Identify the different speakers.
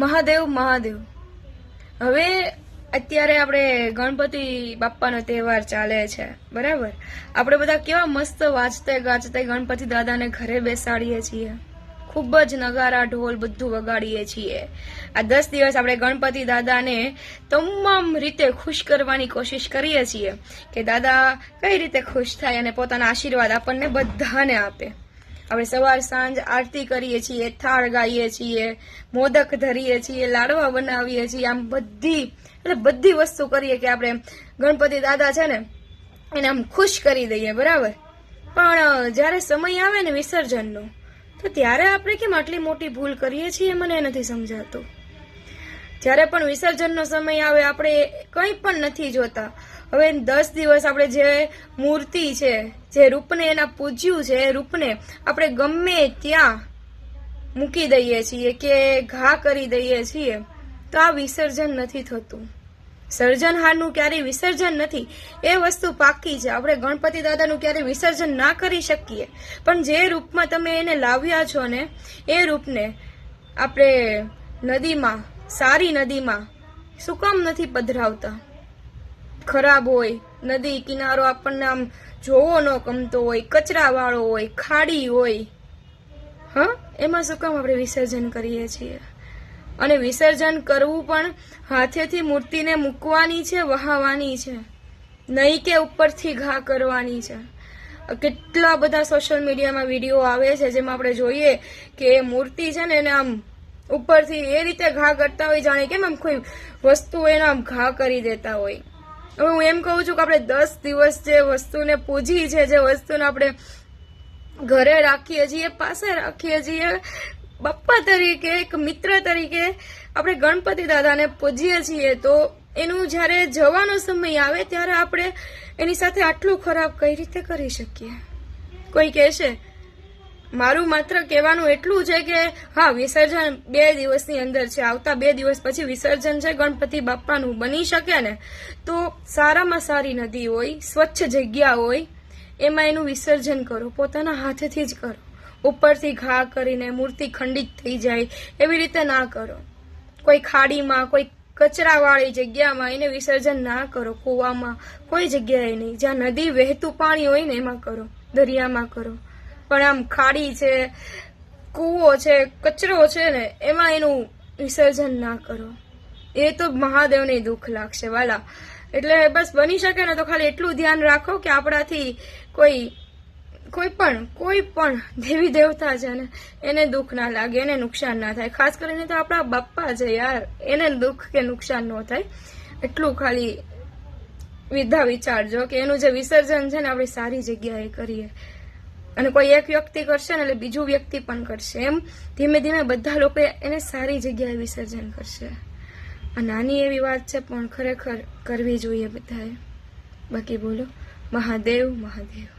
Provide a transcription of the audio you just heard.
Speaker 1: મહાદેવ મહાદેવ. હવે અત્યારે આપણે ગણપતિ બાપ્પાનો તહેવાર ચાલે છે, બરાબર? આપણે બધા કેવા મસ્ત વાંચતે ગાજતે ગણપતિ દાદાને ઘરે બેસાડીએ છીએ. ખૂબ જ નગારા, ઢોલ બધું વગાડીએ છીએ. આ દસ દિવસ આપણે ગણપતિ દાદાને તમામ રીતે ખુશ કરવાની કોશિશ કરીએ છીએ કે દાદા કઈ રીતે ખુશ થાય અને પોતાના આશીર્વાદ આપણને બધાને આપે. આપણે સવાર સાંજ આરતી કરીએ છીએ, થાળ ગાઈએ છીએ, મોદક ધરીએ છીએ, લાડવા બનાવીએ છીએ, આમ બધી, એટલે બધી વસ્તુ કરીએ કે આપણે ગણપતિ દાદા છે ને, એને આમ ખુશ કરી દઈએ, બરાબર? પણ જ્યારે સમય આવે ને વિસર્જનનો, તો ત્યારે આપણે કેમ આટલી મોટી ભૂલ કરીએ છીએ મને નથી સમજાતું? જ્યારે પણ વિસર્જનનો સમય આવે, આપણે કંઈ પણ નથી જોતા. હવે દસ દિવસ આપણે જે મૂર્તિ છે, જે રૂપને એના પૂજ્યું છે, એ રૂપને આપણે ગમે ત્યાં મૂકી દઈએ છીએ કે ઘા કરી દઈએ છીએ, તો આ વિસર્જન નથી થતું. સર્જનહારનું ક્યારેય વિસર્જન નથી. એ વસ્તુ પાકી છે. આપણે ગણપતિ દાદાનું ક્યારેય વિસર્જન ના કરી શકીએ. પણ જે રૂપમાં તમે એને લાવ્યા છો ને, એ રૂપને આપણે નદીમાં સારી નદીમાં શું કામ નથી પધરાવતા? ખરાબ હોય, નદી કિનારો આપણને આમ જોવો ન ગમતો હોય, કચરાવાળો હોય, ખાડી હોય. હા, એમાં શું કામ આપણે વિસર્જન કરીએ છીએ? અને વિસર્જન કરવું પણ હાથેથી મૂર્તિને મૂકવાની છે, વહાવાની છે. નહીં કે ઉપરથી ઘા કરવાની છે. કેટલા બધા સોશિયલ મીડિયામાં વીડિયો આવે છે, જેમાં આપણે જોઈએ કે મૂર્તિ છે ને એને આમ ઉપરથી એ રીતે ઘા કરતા હોય, જાણે કેમ આમ કોઈ વસ્તુ એને આમ ઘા કરી દેતા હોય. હવે હું એમ કહું છું કે આપણે દસ દિવસ જે વસ્તુને પૂજી છે, જે વસ્તુને આપણે ઘરે રાખીએ છીએ, પાસે રાખીએ છીએ બાપ્પા તરીકે, એક મિત્ર તરીકે આપણે ગણપતિ દાદાને પૂજીએ છીએ, તો એનું જ્યારે જવાનો સમય આવે, ત્યારે આપણે એની સાથે આટલું ખરાબ કઈ રીતે કરી શકીએ? કોઈ કહેશે? મારું માત્ર કહેવાનું એટલું છે કે, હા, વિસર્જન બે દિવસની અંદર છે. આવતા બે દિવસ પછી વિસર્જન છે, ગણપતિ બાપ્પાનું બની શકે ને? તો સારામાં સારી નદી હોય, સ્વચ્છ જગ્યા હોય, એમાં એનું વિસર્જન કરો. પોતાના હાથેથી જ કરો. ઉપરથી ઘા કરીને મૂર્તિ ખંડિત થઈ જાય, એવી રીતે ના કરો. કોઈ ખાડીમાં, કોઈ કચરાવાળી જગ્યામાં એને વિસર્જન ના કરો. કૂવામાં કોઈ જગ્યાએ નહીં. જ્યાં નદી વહેતું પાણી હોય ને, એમાં કરો. દરિયામાં કરો. પણ આમ ખાડી છે, કૂવો છે, કચરો છે ને, એમાં એનું વિસર્જન ના કરો. એ તો મહાદેવને દુઃખ લાગશે, વાલા. એટલે બસ બની શકે ને તો ખાલી એટલું ધ્યાન રાખો કે આપણાથી કોઈ કોઈ પણ કોઈ પણ દેવી દેવતા છે ને, એને દુઃખ ના લાગે, એને નુકસાન ના થાય. ખાસ કરીને તો આપણા બાપ્પા છે યાર, એને દુઃખ કે નુકસાન ન થાય. એટલું ખાલી વિધા વિચારજો કે એનું જે વિસર્જન છે ને, આપણે સારી જગ્યાએ કરીએ. અને કોઈ એક વ્યક્તિ કરશે ને એટલે બીજું વ્યક્તિ પણ કરશે. એમ ધીમે ધીમે બધા લોકો એને સારી જગ્યાએ વિસર્જન કરશે. આ નાની એવી વાત છે, પણ ખરેખર કરવી જોઈએ બધાએ. બાકી બોલો, મહાદેવ મહાદેવ.